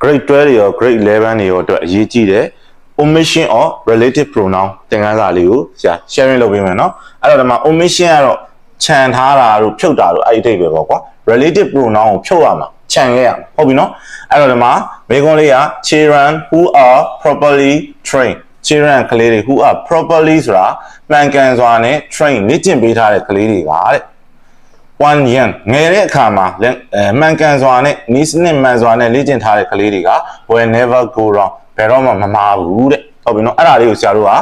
grade 12တွေရော grade 11တွေရောအတွက်အရေးကြီးတယ် omission of relative pronoun သင်ခန်းစာလေးကိုဆရာ sharing လုပ်ပေးမယ်เนาะအဲ့တော့ဒီမှာ omission ကတော့ခြံထားတာတို့ဖြုတ်တာတို့အဲ့ဒီအဓိပ္ပာယ်ပေါ့ကွာ relative pronoun ကိုဖြုတ်ရမှာခြံခဲ့ရမှာဟုတ်ပြီเนาะအဲ့တော့ဒီမှာမေခွန်းလေးက children who are properly trained children ကလေးတွေ who are properly ဆိုတာမှန်ကန်စွာနဲ့ train လေ့ကျင့်ပေးထားတဲ့ကလေးတွေကတဲ့ one young ငယ်တဲ့အခါမှာလက်အဲမှန်ကန်စွာနဲ့နီးစနစ်မှန်စွာနဲ့လေ့ကျင့်ထားတဲ့ကလေးတွေက will never go wrong ဘယ်တော့မှမမှားဘူးတဲ့ဟုတ်ပြီနော်အဲ့ဒါလေးကိုဆရာတို့က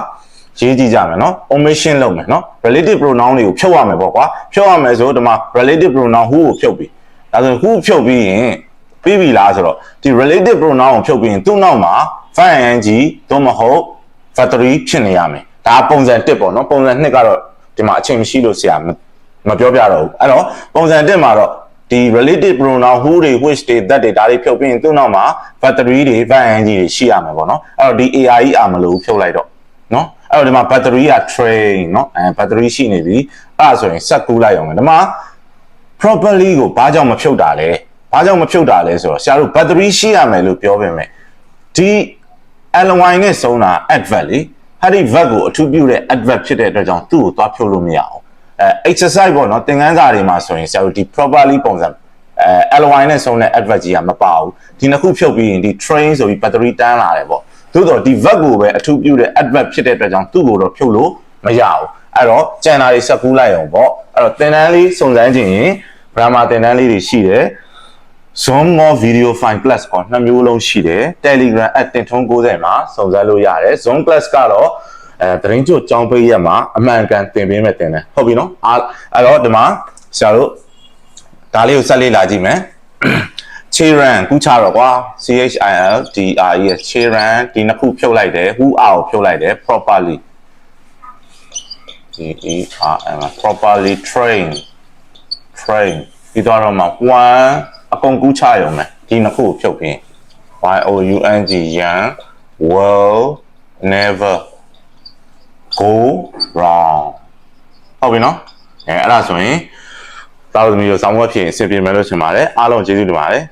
ရေးကြည့်ကြမယ်နော် omission လုပ်မယ်နော် relative pronoun တွေကိုဖြုတ်ရမယ်ပေါ့ကွာဖြုတ်ရမယ်ဆိုဒီမှာ relative pronoun who ကိုဖြုတ်ပြီးဒါဆိုရင် who ဖြုတ်ပြီးရင်ပြီးပြီလားဆိုတော့ဒီ relative pronoun ကိုဖြုတ်ပြီးရင်သူ့နောက်မှာ verb ing သို့မဟုတ် verb 3ဖြစ်နေရမယ်ဒါပုံစံ1ပေါ့နော်ပုံစံ2ကတော့ဒီမှာအချိန်မရှိလို့ဆရာ မမပြောပြတော့ဘူးအဲ့တော့ပုံစံ1မှာတော့ဒီ relative pronoun who တွေ which တွေ that တွေဒါတွေဖြုတ်ပြီးရင်သူ့နောက်မှာ verb 3တွေ verb ing တွေရှိရမယ်ပေါ့နော်အဲ့တော့ဒီ AI အာမလို့ဖြုတ်လိုက်တော့နော်အဲ့တော့ဒီမှာ battery က train နော်အဲ battery ရှိနေပြီအဲ့ဒါဆိုရင်ဆက်ကူးလိုက်အောင်မယ်ဒီမှာ properly ကိုဘာကြောင့်မဖြုတ်တာလဲဘာကြောင့်မဖြုတ်တာလဲဆိုတော့ဆရာတို့ battery ရှိရမယ်လို့ပြောပေမဲ့ဒီ ly နဲ့ဆုံးတာ adverb လေဟာဒီ verb ကိုအထူးပြုတဲ့ adverb ဖြစ်တဲ့အတွက်ကြောင့်သူ့ကိုသွားဖြုတ်လို့မရအောင် အဲ exercise ပေါ့နော်သင်ခန်းစာတွေမှာဆိုရင်ဆရာတို့ဒီ properly ပုံစံအဲ ly နဲ့ဆုံးတဲ့ adverb ကြီးကမပါဘူးဒီနှစ်ခုဖြုတ်ပြီးရင်ဒီ train ဆိုပြီး battery တန်းလာတယ်ပေါ့သို့တော့ဒီ verb ကိုပဲအထူးပြုတဲ့ adverb ဖြစ်တဲ့အတွက်ကြောင့်သူ့ကိုတော့ဖြုတ်လို့မရဘူးအဲ့တော့ကျန်တာတွေဆက်ကူးလိုက်အောင်ပေါ့အဲ့တော့သင်တန်းလေးစုံစမ်းခြင်းရင် grammar သင်တန်းလေးတွေရှိတယ် Zoom ရော video file plus ကိုနှစ်မျိုးလုံးရှိတယ် Telegram at တင်ထုံး90မှာစုံစမ်းလို့ရတယ် Zoom plus ကတော့ အဲသတင်းကြိုကြောင်းပေးရက်မှာအမှန်ကန်သင်ပေးမယ်တင်တယ်ဟုတ်ပြီနော်အားအဲ့တော့ဒီမှာဆရာတို့ဒါလေးကိုဆက်လေးလာကြည့်မယ် Children ကူးချတော့ကွာ C H I L D R E S Children ဒီနှစ်ခုဖြုတ်လိုက်တယ် who are ကိုဖြုတ်လိုက်တယ် properly T E R M properly train train ပြီးတော့မှ one အကုန်ကူးချရုံပဲဒီနှစ်ခုကိုဖြုတ်ပြီး Y O U N G young will never go wrong ဟုတ်ပြီနော်အဲအဲ့ဒါဆိုရင်တာသမီးတို့ဆောင်းဝက်ဖြစ်ရင်အဆင်ပြေမယ်လို့ထင်ပါတယ်အားလုံးကျေးဇူးတင်ပါတယ်